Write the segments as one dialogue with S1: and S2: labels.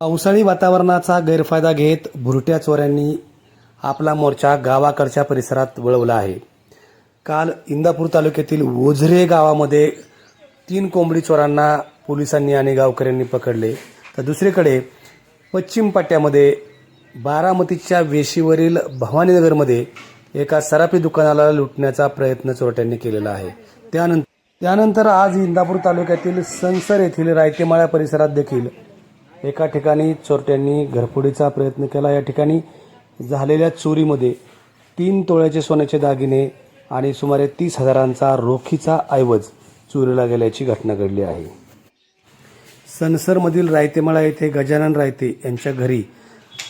S1: पावसाळी वातावरणाचा गैरफायदा घेत भुरट्या चोऱ्यांनी आपला मोर्चा गावाकडच्या परिसरात वळवला आहे. काल इंदापूर तालुक्यातील ओझरे गावामध्ये तीन कोंबडी चोरांना पोलिसांनी आणि गावकऱ्यांनी पकडले. तर दुसरीकडे पश्चिम पट्ट्यामध्ये बारामतीच्या वेशीवरील भवानीनगरमध्ये एका सराफी दुकानाला लुटण्याचा प्रयत्न चोरट्यांनी केलेला आहे. त्यानंतर त्यानंतर आज इंदापूर तालुक्यातील संसर येथील रायतेमाळ्या परिसरात देखील एका ठिकाणी चोरट्यांनी घरफोडीचा प्रयत्न केला. या ठिकाणी झालेल्या चोरीमध्ये तीन तोळ्याचे सोन्याचे दागिने आणि सुमारे तीस हजारांचा रोखीचा ऐवज चोरीला गेल्याची घटना घडली आहे. सनसरमधील रायतेमाळा येथे गजानन रायते यांच्या घरी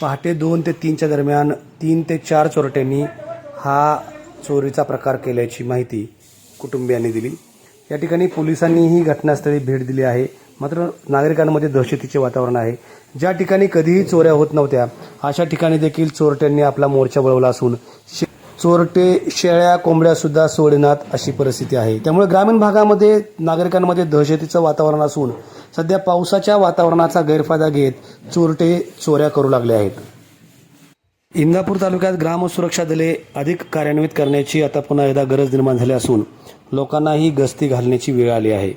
S1: पहाटे दोन ते तीनच्या दरम्यान तीन ते चार चोरट्यांनी हा चोरीचा प्रकार केल्याची माहिती कुटुंबियांनी दिली. या ठिकाणी पोलिसांनी ही घटनास्थळी भेट दिली आहे. मात्र नागरिकांमध्ये दहशतीचे वातावरण आहे. ज्या ठिकाणी कधीही चोऱ्या होत नव्हत्या अशा ठिकाणी देखील चोरट्यांनी आपला मोर्चा वळवला असून शे- चोरटे शेळ्या कोंबड्या सुद्धा सोडणार अशी परिस्थिती आहे. त्यामुळे ग्रामीण भागामध्ये नागरिकांमध्ये दहशतीचं वातावरण असून सध्या पावसाच्या वातावरणाचा गैरफायदा घेत चोरटे चोऱ्या करू लागले आहेत. इंदापूर तालुक्यात ग्रामसुरक्षा दले अधिक कार्यान्वित करण्याची आता पुन्हा एकदा गरज निर्माण झाली असून लोकांनाही गस्ती घालण्याची वेळ आली आहे.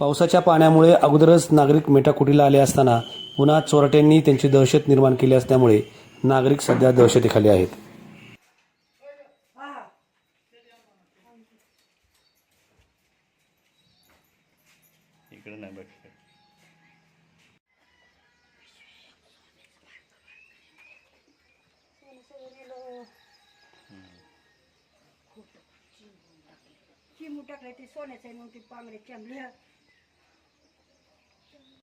S1: पावसाच्या पाण्यामुळे अगोदरच नागरिक मेटाकुटीला आले असताना पुन्हा चोरट्यांनी त्यांची दहशत निर्माण केली असल्यामुळे नागरिक सध्या दहशतीखाली आहेत.
S2: इकडे नाही बघ
S3: चिमू टाकले. ते सोन्याचं आहे मग ती पांगडे चमली